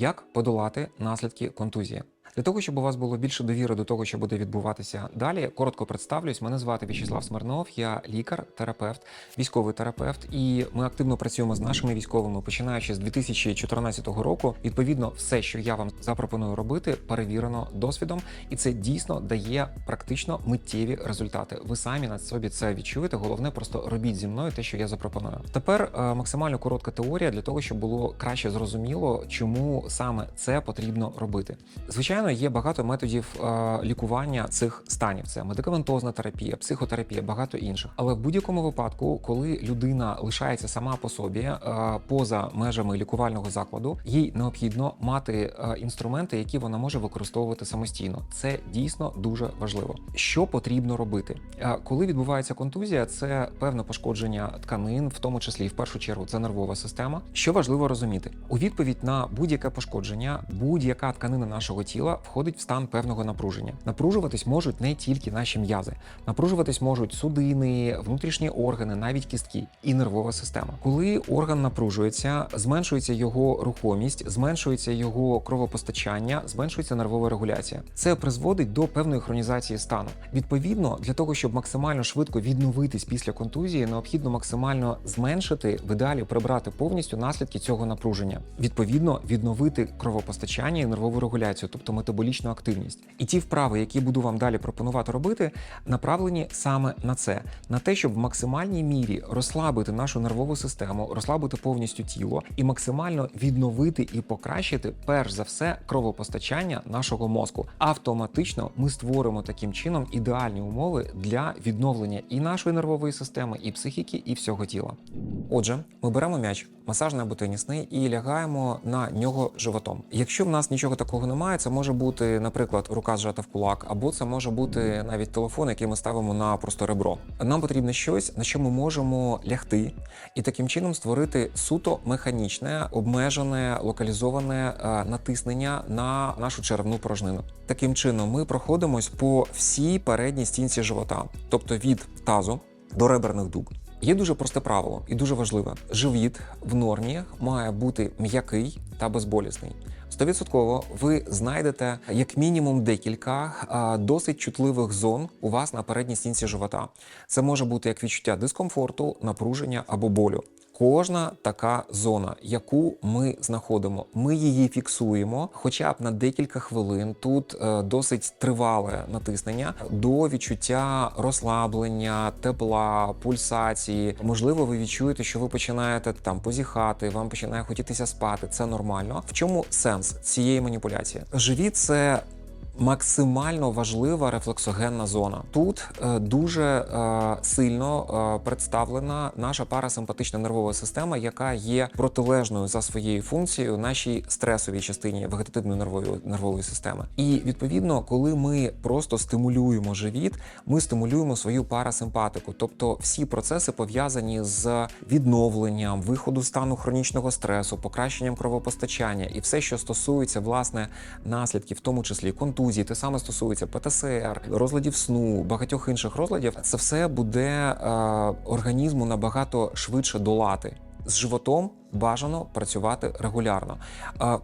Як подолати наслідки контузії? Для того, щоб у вас було більше довіри до того, що буде відбуватися далі, коротко представлюсь. Мене звати В'ячеслав Смирнов, я лікар, терапевт, військовий терапевт, і ми активно працюємо з нашими військовими, починаючи з 2014 року. Відповідно, все, що я вам запропоную робити, перевірено досвідом, і це дійсно дає практично миттєві результати. Ви самі на собі це відчуєте. Головне, просто робіть зі мною те, що я запропоную. Тепер е, максимально коротка теорія для того, щоб було краще зрозуміло, чому саме це потрібно робити. Звичайно, є багато методів е, лікування цих станів: це медикаментозна терапія, психотерапія, багато інших. Але в будь-якому випадку, коли людина лишається сама по собі е, поза межами лікувального закладу, їй необхідно мати е, інструменти, які вона може використовувати самостійно. Це дійсно дуже важливо. Що потрібно робити, коли відбувається контузія, це певне пошкодження тканин, в тому числі в першу чергу це нервова система. Що важливо розуміти, у відповідь на будь-яке пошкодження, будь-яка тканина нашого тіла входить в стан певного напруження. Напружуватись можуть не тільки наші м'язи, напружуватись можуть судини, внутрішні органи, навіть кістки і нервова система. Коли орган напружується, зменшується його рухомість, зменшується його кровопостачання, зменшується нервова регуляція. Це призводить до певної хронізації стану. Відповідно, для того, щоб максимально швидко відновитись після контузії, необхідно максимально зменшити, в ідеалі прибрати повністю наслідки цього напруження. Відповідно, відновити кровопостачання і нервову регуляцію, тобто метаболічну активність. І ті вправи, які буду вам далі пропонувати робити, направлені саме на це, на те, щоб в максимальній мірі розслабити нашу нервову систему, розслабити повністю тіло і максимально відновити і покращити, перш за все, кровопостачання нашого мозку. Автоматично ми створимо таким чином ідеальні умови для відновлення і нашої нервової системи, і психіки, і всього тіла. Отже, ми беремо м'яч, масажний або тенісний, і лягаємо на нього животом. Якщо в нас нічого такого немає, це може бути, наприклад, рука зжата в кулак, або це може бути навіть телефон, який ми ставимо на просто ребро. Нам потрібно щось, на що ми можемо лягти, і таким чином створити суто механічне, обмежене, локалізоване е, натиснення на нашу черевну порожнину. Таким чином, ми проходимось по всій передній стінці живота, тобто від тазу до реберних дуг. Є дуже просте правило і дуже важливе: живіт в нормі має бути м'який та безболісний. Стовідсотково ви знайдете як мінімум декілька досить чутливих зон у вас на передній стінці живота. Це може бути як відчуття дискомфорту, напруження або болю. Кожна така зона, яку ми знаходимо, ми її фіксуємо, хоча б на декілька хвилин. Тут е, досить тривале натиснення до відчуття розслаблення, тепла, пульсації. Можливо, ви відчуєте, що ви починаєте там позіхати, вам починає хотітися спати. Це нормально. В чому сенс цієї маніпуляції? Живіт це максимально важлива рефлексогенна зона. Тут е, дуже е, сильно е, представлена наша парасимпатична нервова система, яка є протилежною за своєю функцією нашій стресовій частині вегетативної нервової нервової системи. І відповідно, коли ми просто стимулюємо живіт, ми стимулюємо свою парасимпатику, тобто всі процеси пов'язані з відновленням, виходу стану хронічного стресу, покращенням кровопостачання і все, що стосується власне наслідків, в тому числі контузії, те саме стосується ПТСР, розладів сну, багатьох інших розладів. Це все буде е, організму набагато швидше долати. З животом бажано працювати регулярно.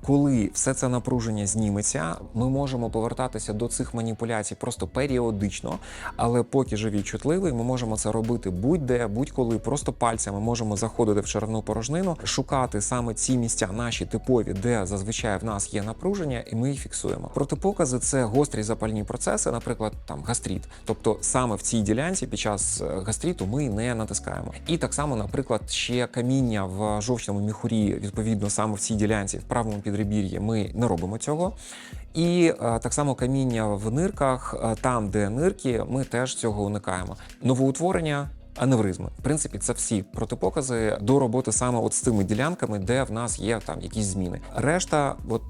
Коли все це напруження зніметься, ми можемо повертатися до цих маніпуляцій просто періодично, але поки живіт чутливий, ми можемо це робити будь-де, будь-коли, просто пальцями можемо заходити в черевну порожнину, шукати саме ці місця, наші типові, де зазвичай в нас є напруження, і ми їх фіксуємо. Протипокази це гострі запальні процеси, наприклад, там гастріт. Тобто саме в цій ділянці під час е, гастріту ми не натискаємо. І так само, наприклад, ще каміння в жовчному міхурі, відповідно, саме в цій ділянці, в правому підребір'ї, ми не робимо цього. І е, так само каміння в нирках, е, там, де нирки, ми теж цього уникаємо. Новоутворення. Аневризми, в принципі, це всі протипокази до роботи саме от з цими ділянками, де в нас є там якісь зміни. Решта, от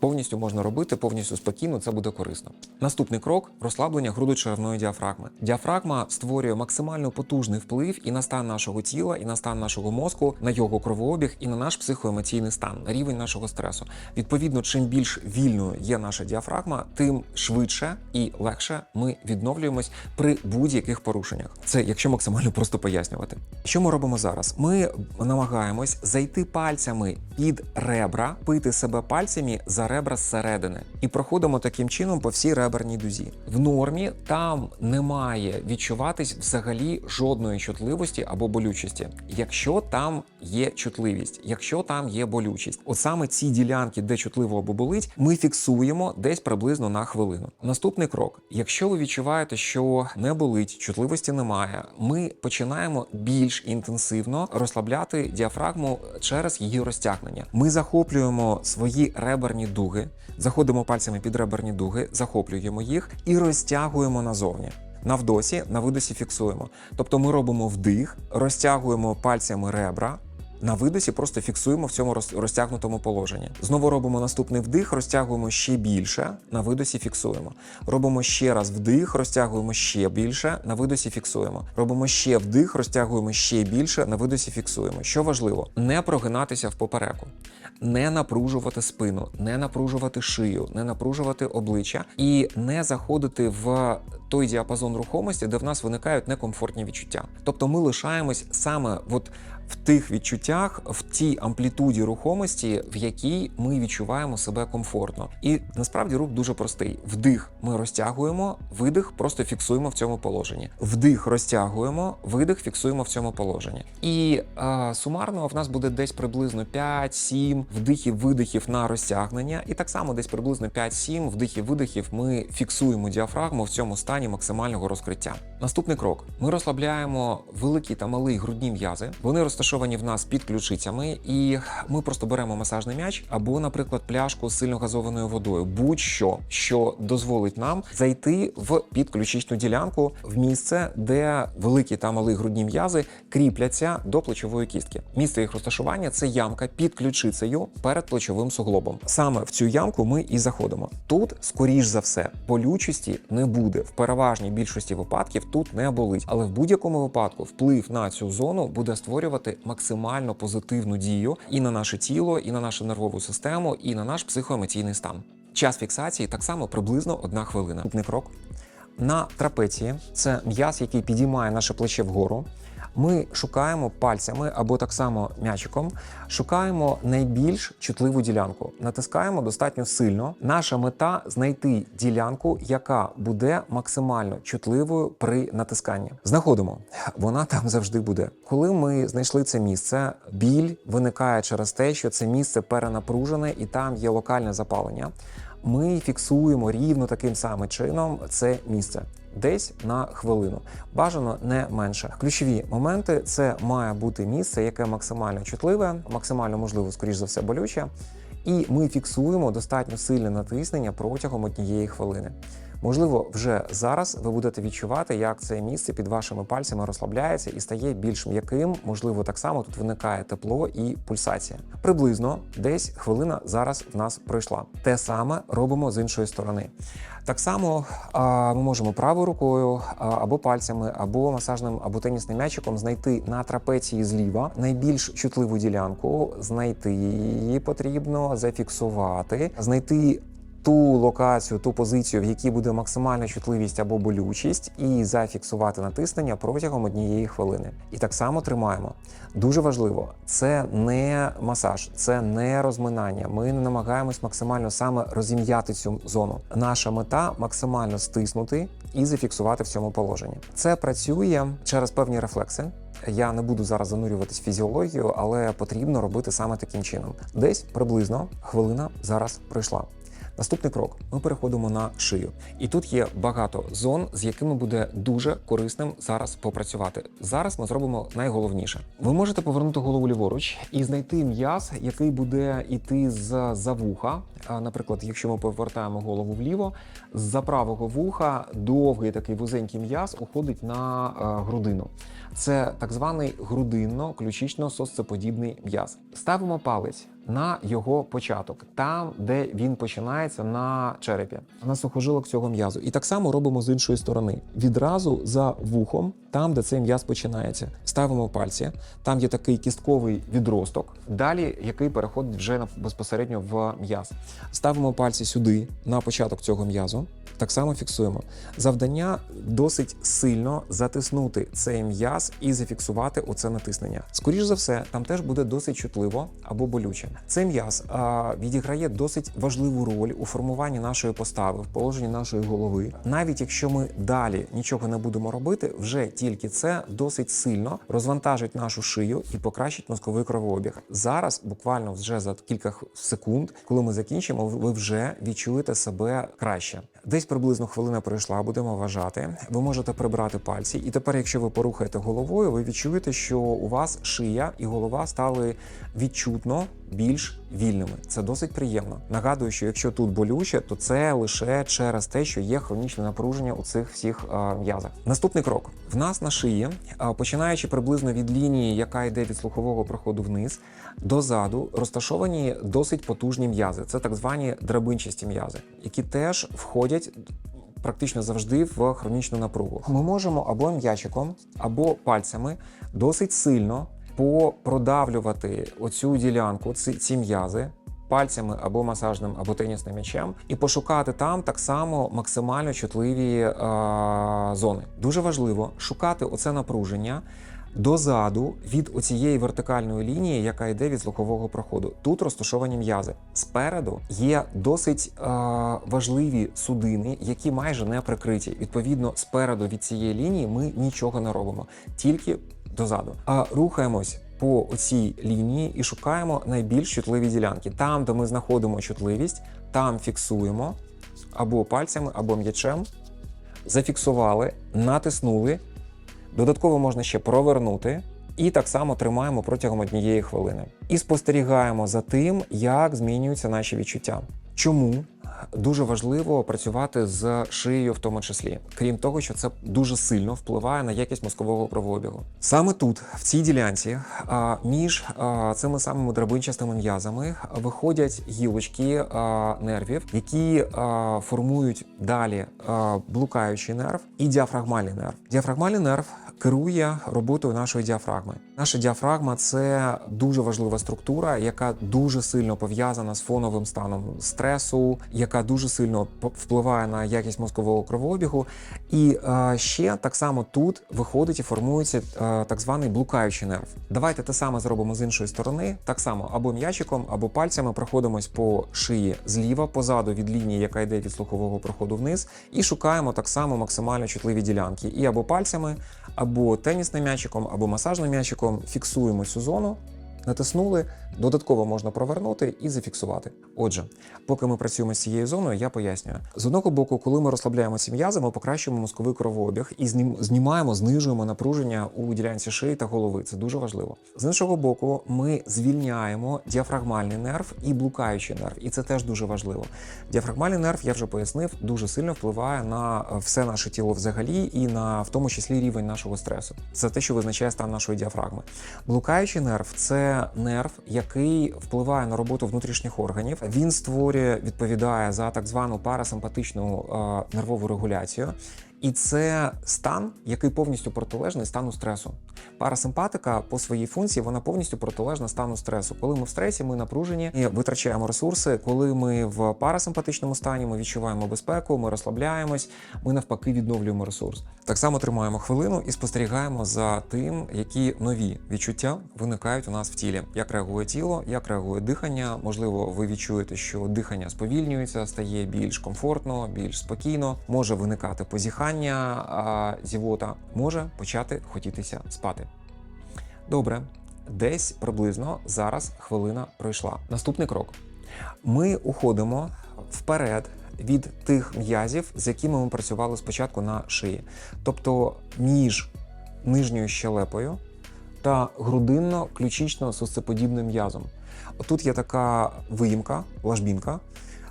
Повністю можна робити, повністю спокійно, це буде корисно. Наступний крок розслаблення грудочеревної діафрагми. Діафрагма створює максимально потужний вплив і на стан нашого тіла, і на стан нашого мозку, на його кровообіг, і на наш психоемоційний стан, на рівень нашого стресу. Відповідно, чим більш вільною є наша діафрагма, тим швидше і легше ми відновлюємось при будь-яких порушеннях. Це якщо максимально просто пояснювати. Що ми робимо зараз? Ми намагаємось зайти пальцями під ребра, пити себе пальцями за ребра зсередини, і проходимо таким чином по всій реберній дузі. В нормі там немає відчуватись взагалі жодної чутливості або болючості, якщо там є чутливість, якщо там є болючість. От саме ці ділянки, де чутливо або болить, ми фіксуємо десь приблизно на хвилину. Наступний крок: якщо ви відчуваєте, що не болить, чутливості немає, ми починаємо більш інтенсивно розслабляти діафрагму через її розтягнення. Ми захоплюємо свої реберні дуги, заходимо пальцями під реберні дуги, захоплюємо їх і розтягуємо назовні. На вдосі, на видосі фіксуємо. Тобто ми робимо вдих, розтягуємо пальцями ребра. На видосі просто фіксуємо в цьому розтягнутому положенні. Знову робимо наступний вдих, розтягуємо ще більше, на видосі фіксуємо. Робимо ще раз вдих, розтягуємо ще більше, на видосі фіксуємо. Робимо ще вдих, розтягуємо ще більше, на видосі фіксуємо. Що важливо, не прогинатися в попереку, не напружувати спину, не напружувати шию, не напружувати обличчя і не заходити в той діапазон рухомості, де в нас виникають некомфортні відчуття. Тобто ми лишаємось саме от в тих відчуттях, в тій амплітуді рухомості, в якій ми відчуваємо себе комфортно. І насправді рух дуже простий: вдих ми розтягуємо, видих просто фіксуємо в цьому положенні. Вдих розтягуємо, видих фіксуємо в цьому положенні. І е, сумарно в нас буде десь приблизно 5-7 вдихів, видихів на розтягнення, і так само десь приблизно 5-7 вдихів, видихів ми фіксуємо діафрагму в цьому стані максимального розкриття. Наступний крок: ми розслабляємо великі та малі грудні м'язи. Вони розташовані в нас під ключицями, і ми просто беремо масажний м'яч або, наприклад, пляшку з сильно газованою водою, будь-що, що дозволить нам зайти в підключичну ділянку в місце, де великі та малі грудні м'язи кріпляться до плечової кістки. Місце їх розташування це ямка під ключицею перед плечовим суглобом. Саме в цю ямку ми і заходимо. Тут, скоріш за все, болючості не буде. В переважній більшості випадків тут не болить, але в будь-якому випадку вплив на цю зону буде створювати максимально позитивну дію і на наше тіло, і на нашу нервову систему, і на наш психоемоційний стан. Час фіксації так само приблизно одна хвилина. Наступний крок. На трапеції це м'яз, який підіймає наше плече вгору. Ми шукаємо пальцями або так само м'ячиком, шукаємо найбільш чутливу ділянку. Натискаємо достатньо сильно. Наша мета знайти ділянку, яка буде максимально чутливою при натисканні. Знаходимо, вона там завжди буде. Коли ми знайшли це місце, біль виникає через те, що це місце перенапружене і там є локальне запалення. Ми фіксуємо рівно таким самим чином це місце. Десь на хвилину, бажано не менше. Ключові моменти це має бути місце, яке максимально чутливе, максимально можливо, скоріш за все, болюче, і ми фіксуємо достатньо сильне натиснення протягом однієї хвилини. Можливо, вже зараз ви будете відчувати, як це місце під вашими пальцями розслабляється і стає більш м'яким. Можливо, так само тут виникає тепло і пульсація. Приблизно десь хвилина зараз в нас пройшла. Те саме робимо з іншої сторони. Так само а, ми можемо правою рукою або пальцями, або масажним, або тенісним м'ячиком знайти на трапеції зліва найбільш чутливу ділянку, знайти її потрібно, зафіксувати, знайти ту локацію, ту позицію, в якій буде максимальна чутливість або болючість, і зафіксувати натиснення протягом однієї хвилини. І так само тримаємо. Дуже важливо, це не масаж, це не розминання. Ми не намагаємось максимально саме розім'яти цю зону. Наша мета максимально стиснути і зафіксувати в цьому положенні. Це працює через певні рефлекси. Я не буду зараз занурюватись в фізіологію, але потрібно робити саме таким чином. Десь приблизно хвилина зараз пройшла. Наступний крок: ми переходимо на шию, і тут є багато зон, з якими буде дуже корисним зараз попрацювати. Зараз ми зробимо найголовніше. Ви можете повернути голову ліворуч і знайти м'яз, який буде йти з за вуха. Наприклад, якщо ми повертаємо голову вліво, з-за правого вуха довгий такий вузенький м'яз уходить на е, грудину. Це так званий грудинно-ключично-сосцеподібний м'яз. Ставимо палець на його початок, там, де він починається на черепі, на сухожилок цього м'язу. І так само робимо з іншої сторони. Відразу за вухом, там, де цей м'яз починається. Ставимо пальці, там є такий кістковий відросток, далі який переходить вже безпосередньо в м'яз. Ставимо пальці сюди, на початок цього м'язу. Так само фіксуємо. Завдання досить сильно затиснути цей м'яз і зафіксувати оце натиснення. Скоріш за все, там теж буде досить чутливо або болюче. Цей м'яз відіграє досить важливу роль у формуванні нашої постави, в положенні нашої голови. Навіть якщо ми далі нічого не будемо робити, вже тільки це досить сильно розвантажить нашу шию і покращить мозковий кровообіг. Зараз, буквально вже за кілька секунд, коли ми закінчимо, ви вже відчуєте себе краще. Десь приблизно хвилина пройшла, будемо вважати. Ви можете прибрати пальці, і тепер, якщо ви порухаєте головою, ви відчуєте, що у вас шия і голова стали відчутно більш вільними. Це досить приємно. Нагадую, що якщо тут болюче, то це лише через те, що є хронічне напруження у цих всіх м'язах. Наступний крок: в нас на шиї, починаючи приблизно від лінії, яка йде від слухового проходу вниз, дозаду розташовані досить потужні м'язи. Це так звані драбинчасті м'язи, які теж входять практично завжди в хронічну напругу. Ми можемо або м'ячиком, або пальцями досить сильно попродавлювати оцю ділянку, ці, ці м'язи. Пальцями або масажним, або тенісним м'ячем, і пошукати там так само максимально чутливі е, зони. Дуже важливо шукати оце напруження дозаду від оцієї вертикальної лінії, яка йде від слухового проходу. Тут розташовані м'язи. Спереду є досить е, важливі судини, які майже не прикриті. Відповідно, спереду від цієї лінії ми нічого не робимо, тільки дозаду. А рухаємось. По цій лінії і шукаємо найбільш чутливі ділянки. Там, де ми знаходимо чутливість, там фіксуємо або пальцями, або м'ячем. Зафіксували, натиснули, Додатково можна ще провернути. І так само тримаємо протягом однієї хвилини. І спостерігаємо за тим, як змінюються наші відчуття. Чому дуже важливо працювати з шиєю, в тому числі, крім того, що це дуже сильно впливає на якість мозкового кровообігу. Саме тут, в цій ділянці, між цими самими драбинчастими м'язами виходять гілочки нервів, які формують далі блукаючий нерв і діафрагмальний нерв. Діафрагмальний нерв керує роботою нашої діафрагми. Наша діафрагма це дуже важлива структура, яка дуже сильно пов'язана з фоновим станом стресу, яка дуже сильно впливає на якість мозкового кровообігу. І е, ще так само тут виходить і формується е, так званий блукаючий нерв. Давайте те саме зробимо з іншої сторони. Так само або м'ячиком, або пальцями проходимось по шиї зліва, позаду від лінії, яка йде від слухового проходу вниз, і шукаємо так само максимально чутливі ділянки. І або пальцями, або тенісним м'ячиком, або масажним м'ячиком фіксуємо цю зону. Натиснули, додатково можна провернути і зафіксувати. Отже, поки ми працюємо з цією зоною, я пояснюю. З одного боку, коли ми розслабляємо ці м'язи, ми покращуємо мозковий кровообіг і знім- знімаємо, знижуємо напруження у ділянці шиї та голови. Це дуже важливо. З іншого боку, ми звільняємо діафрагмальний нерв і блукаючий нерв, і це теж дуже важливо. Діафрагмальний нерв, я вже пояснив, дуже сильно впливає на е, все наше тіло взагалі і на в тому числі рівень нашого стресу. Це те, що визначає стан нашої діафрагми. Блукаючий нерв це нерв, який впливає на роботу внутрішніх органів. Він створює, відповідає за так звану парасимпатичну е, нервову регуляцію. І це стан, який повністю протилежний стану стресу. Парасимпатика по своїй функції вона повністю протилежна стану стресу. Коли ми в стресі, ми напружені і витрачаємо ресурси. Коли ми в парасимпатичному стані, ми відчуваємо безпеку, ми розслабляємось, ми навпаки відновлюємо ресурс. Так само тримаємо хвилину і спостерігаємо за тим, які нові відчуття виникають у нас в тілі. Як реагує тіло, як реагує дихання. Можливо, ви відчуєте, що дихання сповільнюється, стає більш комфортно, більш спокійно. Може виникати позіхання, а зівота може почати хотітися спати. Добре, десь приблизно зараз хвилина пройшла. Наступний крок. Ми уходимо вперед від тих м'язів, з якими ми працювали спочатку на шиї. Тобто між нижньою щелепою та грудинно-ключично-сосцеподібним м'язом. Отут є така виїмка, ложбінка.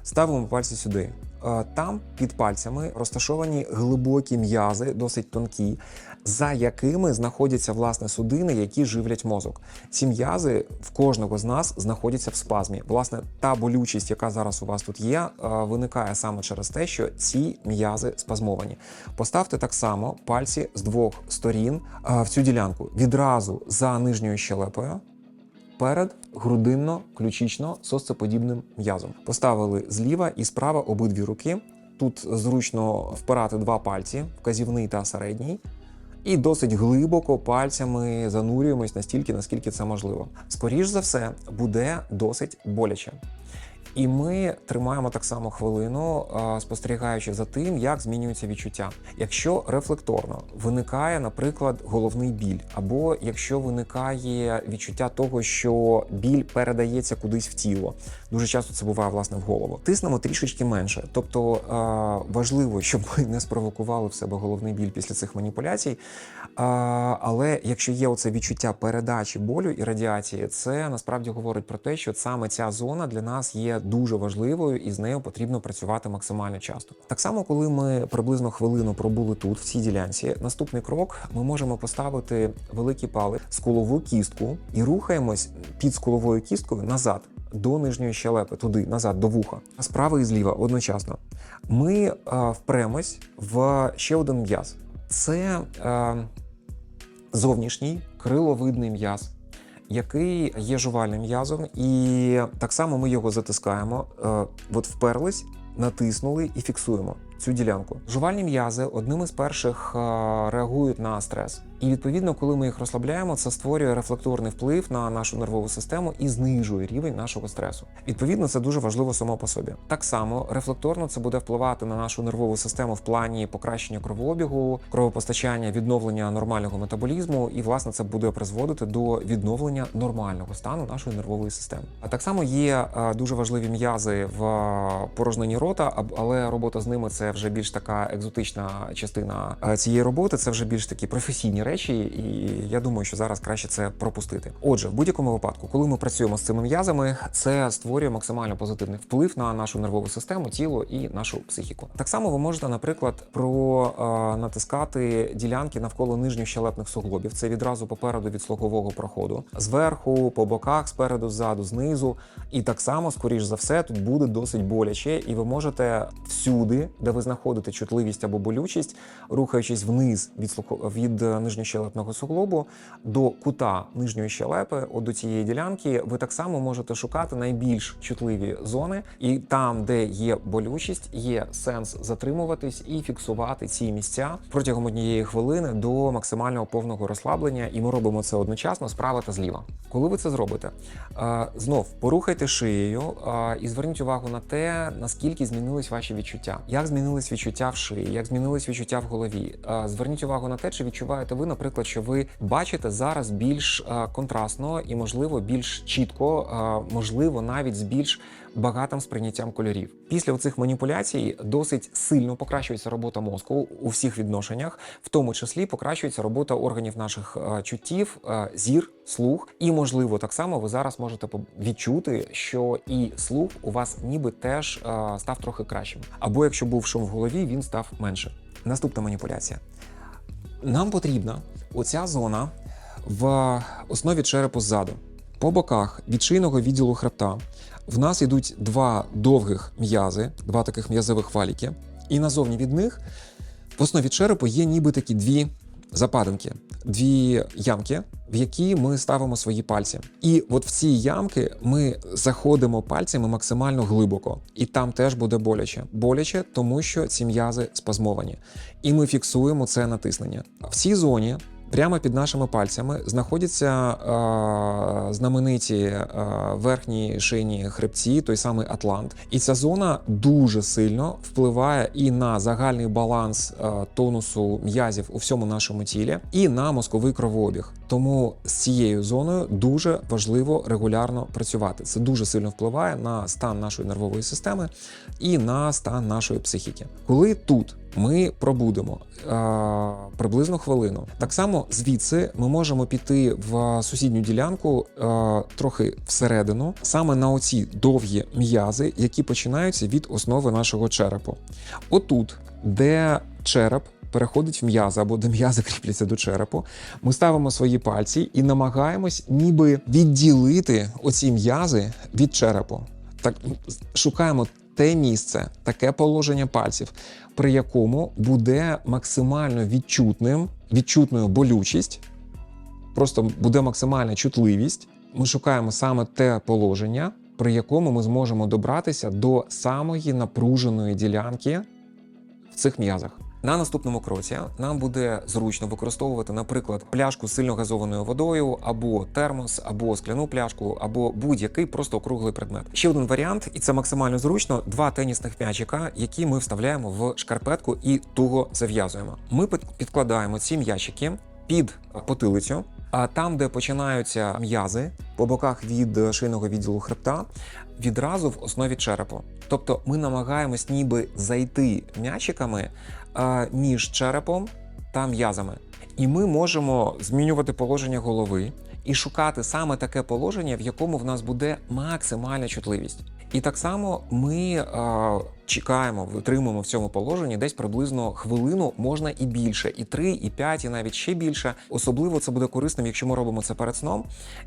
Ставимо пальці сюди. Е, Там під пальцями розташовані глибокі м'язи, досить тонкі. за якими знаходяться власне судини, які живлять мозок. Ці м'язи в кожного з нас знаходяться в спазмі. Власне, та болючість, яка зараз у вас тут є, е, виникає саме через те, що ці м'язи спазмовані. Поставте так само пальці з двох сторін е, в цю ділянку відразу за нижньою щелепою перед грудинно-ключично-сосцеподібним м'язом. Поставили зліва і справа обидві руки. Тут зручно впирати два пальці, вказівний та середній. І досить глибоко пальцями занурюємось настільки, наскільки це можливо. Скоріш за все, буде досить боляче. І ми тримаємо так само хвилину, спостерігаючи за тим, як змінюються відчуття. Якщо рефлекторно виникає, наприклад, головний біль, або якщо виникає відчуття того, що біль передається кудись в тіло, дуже часто це буває власне в голову. Тиснемо трішечки менше. Тобто важливо, щоб ми не спровокували в себе головний біль після цих маніпуляцій. Але якщо є оце відчуття передачі болю і радіації, це насправді говорить про те, що саме ця зона для нас є дуже важливою і з нею потрібно працювати максимально часто. Так само, коли ми приблизно хвилину пробули тут, в цій ділянці, наступний крок ми можемо поставити великий палець, скулову кістку і рухаємось під скуловою кісткою назад. До нижньої щелепи, туди, назад, до вуха, справа і зліва одночасно. Ми е, впремось в ще один м'яз. Це е, зовнішній криловидний м'яз, який є жувальним м'язом, і так само ми його затискаємо. Е, от вперлись, натиснули і фіксуємо цю ділянку. Жувальні м'язи одним із перших е, реагують на стрес. І відповідно, коли ми їх розслабляємо, це створює рефлекторний вплив на нашу нервову систему і знижує рівень нашого стресу. Відповідно, це дуже важливо само по собі. Так само рефлекторно це буде впливати на нашу нервову систему в плані покращення кровообігу, кровопостачання, відновлення нормального метаболізму, і власне це буде призводити до відновлення нормального стану нашої нервової системи. А так само є е, дуже важливі м'язи в порожнині рота, але робота з ними це вже більш така екзотична частина е, цієї роботи. Це вже більш такі професійні речі, і я думаю, що зараз краще це пропустити. Отже, в будь-якому випадку, коли ми працюємо з цими м'язами, це створює максимально позитивний вплив на нашу нервову систему, тіло і нашу психіку. Так само ви можете, наприклад, про е, натискати ділянки навколо нижньощелепних суглобів. Це відразу попереду від слухового проходу, зверху, по боках, спереду, ззаду, знизу. І так само, скоріш за все, тут буде досить боляче, і ви можете всюди, де ви знаходите чутливість або болючість, рухаючись вниз від слухо- від е, нижньощелепного суглобу до кута нижньої щелепи, от до цієї ділянки, ви так само можете шукати найбільш чутливі зони, і там, де є болючість, є сенс затримуватись і фіксувати ці місця протягом однієї хвилини до максимального повного розслаблення. І ми робимо це одночасно справа та зліва. Коли ви це зробите, знов порухайте шиєю і зверніть увагу на те, наскільки змінились ваші відчуття, як змінились відчуття в шиї, як змінились відчуття в голові. Зверніть увагу на те, чи відчуваєте ви, наприклад, що ви бачите зараз більш е, контрастно і, можливо, більш чітко, е, можливо, навіть з більш багатим сприйняттям кольорів. Після цих маніпуляцій досить сильно покращується робота мозку у всіх відношеннях, в тому числі покращується робота органів наших е, чуттів, зір, слух. І можливо, так само ви зараз можете відчути, що і слух у вас ніби теж став трохи кращим. Або якщо був шум в голові, він став менше. Наступна маніпуляція. Нам потрібна оця зона в основі черепу ззаду. По боках від шийного відділу хребта в нас йдуть два довгих м'язи, два таких м'язових валіки, і назовні від них в основі черепу є ніби такі дві западинки, дві ямки, в які ми ставимо свої пальці. І от в ці ямки ми заходимо пальцями максимально глибоко, і там теж буде боляче. Боляче, тому що ці м'язи спазмовані. І ми фіксуємо це натиснення. В цій зоні. Прямо під нашими пальцями знаходяться е, знамениті е, верхні шийні хребці, той самий Атлант. І ця зона дуже сильно впливає і на загальний баланс е, тонусу м'язів у всьому нашому тілі, і на мозковий кровообіг. Тому з цією зоною дуже важливо регулярно працювати. Це дуже сильно впливає на стан нашої нервової системи і на стан нашої психіки. Коли тут ми пробудемо е, приблизно хвилину. Так само звідси ми можемо піти в сусідню ділянку е, трохи всередину, саме на оці довгі м'язи, які починаються від основи нашого черепу. Отут, де череп переходить в м'язи або де м'язи кріпляться до черепу. Ми ставимо свої пальці і намагаємось ніби відділити оці м'язи від черепу. Так шукаємо те місце, таке положення пальців, при якому буде максимально відчутним, відчутною болючість, просто буде максимальна чутливість. Ми шукаємо саме те положення, при якому ми зможемо добратися до самої напруженої ділянки в цих м'язах. На наступному кроці нам буде зручно використовувати, наприклад, пляшку з сильно газованою водою, або термос, або скляну пляшку, або будь-який просто округлий предмет. Ще один варіант, і це максимально зручно: два тенісних м'ячика, які ми вставляємо в шкарпетку і туго зав'язуємо. Ми підкладаємо ці м'ячики під потилицю. А там, де починаються м'язи по боках від шийного відділу хребта, відразу в основі черепу. Тобто ми намагаємось ніби зайти м'ячиками між черепом та м'язами. І ми можемо змінювати положення голови і шукати саме таке положення, в якому в нас буде максимальна чутливість. І так само ми чекаємо, витримуємо в цьому положенні десь приблизно хвилину, можна і більше, і три, і п'ять, і навіть ще більше. Особливо це буде корисним, якщо ми робимо це перед сном.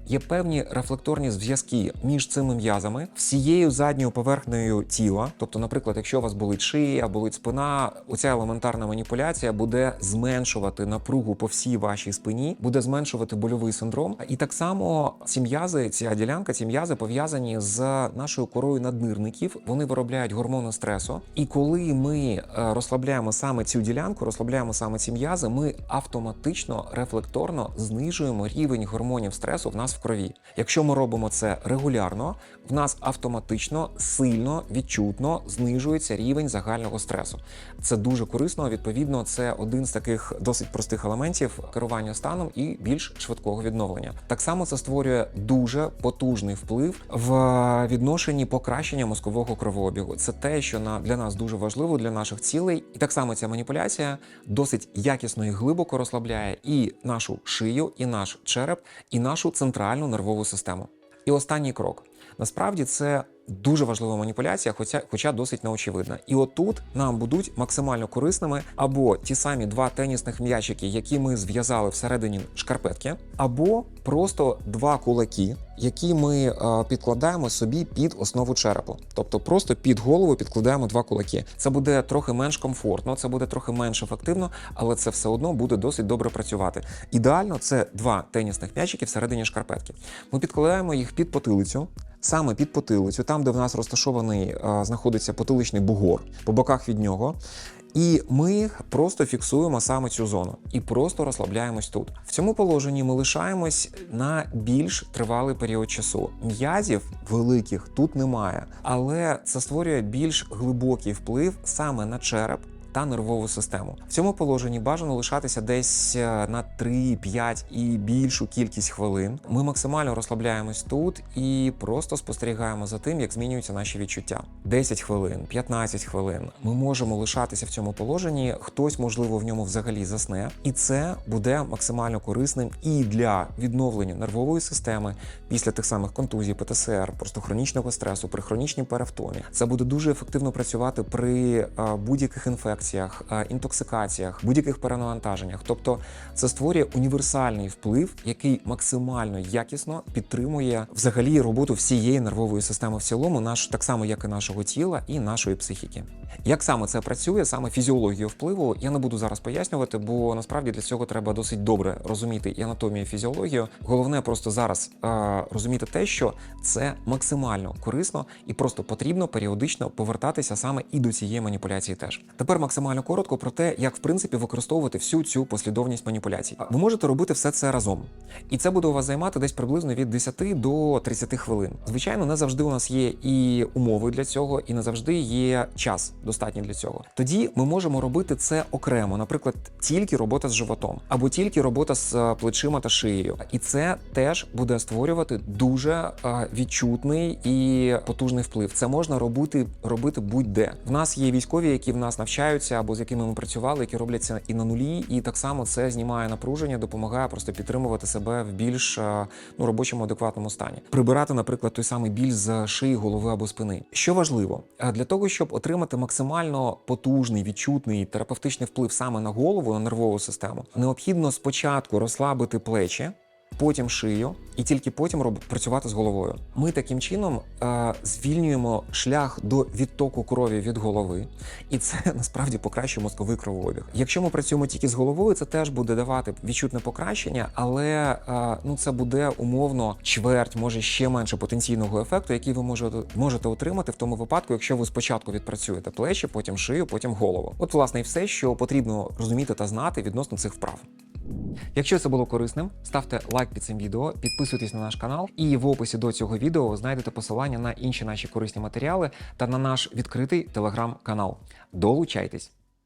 Є певні рефлекторні зв'язки між цими м'язами, всією задньою поверхнею тіла. Тобто, наприклад, якщо у вас болить шия, болить спина, оця елементарна маніпуляція буде зменшувати напругу по всій вашій спині, буде зменшувати больовий синдром. І так само ці м'язи, ця ділянка, ці м'язи пов'язані з нашою корою наднирників. Вони виробляють гормони стресу. І коли ми е, розслабляємо саме цю ділянку, розслабляємо саме ці м'язи, ми автоматично рефлекторно знижуємо рівень гормонів стресу в нас в крові. Якщо ми робимо це регулярно, в нас автоматично сильно відчутно знижується рівень загального стресу. Це дуже корисно. Відповідно, це один з таких досить простих елементів керування станом і більш швидкого відновлення. Так само це створює дуже потужний вплив в відношенні покращення мозкового кровообігу. Це те, що на для нас дуже важливо для наших цілей, і так само ця маніпуляція досить якісно і глибоко розслабляє і нашу шию, і наш череп, і нашу центральну нервову систему. І останній крок. Насправді це дуже важлива маніпуляція, хоча, хоча досить неочевидна. І отут нам будуть максимально корисними або ті самі два тенісних м'ячики, які ми зв'язали всередині шкарпетки, або просто два кулаки, які ми е, підкладаємо собі під основу черепу. Тобто просто під голову підкладаємо два кулаки. Це буде трохи менш комфортно, це буде трохи менш ефективно, але це все одно буде досить добре працювати. Ідеально це два тенісних м'ячики всередині шкарпетки. Ми підкладаємо їх під потилицю. Саме під потилицю, там, де в нас розташований е, знаходиться потиличний бугор, по боках від нього. І ми просто фіксуємо саме цю зону і просто розслабляємось тут. В цьому положенні ми лишаємось на більш тривалий період часу. М'язів великих тут немає, але це створює більш глибокий вплив саме на череп. Та нервову систему в цьому положенні бажано лишатися десь е, на 3-5 і більшу кількість хвилин. Ми максимально розслабляємось тут і просто спостерігаємо за тим, як змінюються наші відчуття. 10 хвилин, 15 хвилин. Ми можемо лишатися в цьому положенні. Хтось, можливо, в ньому взагалі засне, і це буде максимально корисним і для відновлення нервової системи після тих самих контузій, ПТСР, просто хронічного стресу, при хронічній перевтомі. Це буде дуже ефективно працювати при е, будь-яких інфекціях, е, інтоксикаціях, будь-яких перенавантаженнях. Тобто це створює універсальний вплив, який максимально якісно підтримує взагалі роботу всієї нервової системи в цілому, наш так само, як і нашого тіла і нашої психіки. Як саме це працює, саме фізіологію впливу, я не буду зараз пояснювати, бо насправді для цього треба досить добре розуміти і анатомію, і фізіологію. Головне просто зараз е, розуміти те, що це максимально корисно і просто потрібно періодично повертатися саме і до цієї маніпуляції. Теж тепер максимально коротко про те, як в принципі використовувати всю цю послідовність маніпуляцій. Ви можете робити все це разом, і це буде у вас займати десь приблизно від 10 до 30 хвилин. Звичайно, не завжди у нас є і умови для цього, і не завжди є час достатній для цього. Тоді ми можемо робити це окремо, наприклад, тільки робота з животом або тільки робота з е, плечима та шиєю. І це теж буде створювати дуже е, відчутний і потужний вплив. Це можна робити робити будь-де. В нас є військові, які в нас навчаються відбуваються або з якими ми працювали, які робляться і на нулі, і так само це знімає напруження, допомагає просто підтримувати себе в більш е, ну, робочому адекватному стані. Прибирати, наприклад, той самий біль з шиї, голови або спини. Що важливо, Е, для того, щоб отримати максимально потужний, відчутний терапевтичний вплив саме на голову, на нервову систему, необхідно спочатку розслабити плечі. Потім шию, і тільки потім роб... працювати з головою. Ми таким чином е, звільнюємо шлях до відтоку крові від голови, і це насправді покращує мозковий кровообіг. Якщо ми працюємо тільки з головою, це теж буде давати відчутне покращення, але е, ну це буде умовно чверть, може ще менше потенційного ефекту, який ви можете, можете отримати в тому випадку, якщо ви спочатку відпрацюєте плечі, потім шию, потім голову. От, власне, і все, що потрібно розуміти та знати відносно цих вправ. Якщо це було корисним, ставте лайк під цим відео, підписуйтесь на наш канал, і в описі до цього відео знайдете посилання на інші наші корисні матеріали та на наш відкритий телеграм-канал. Долучайтесь!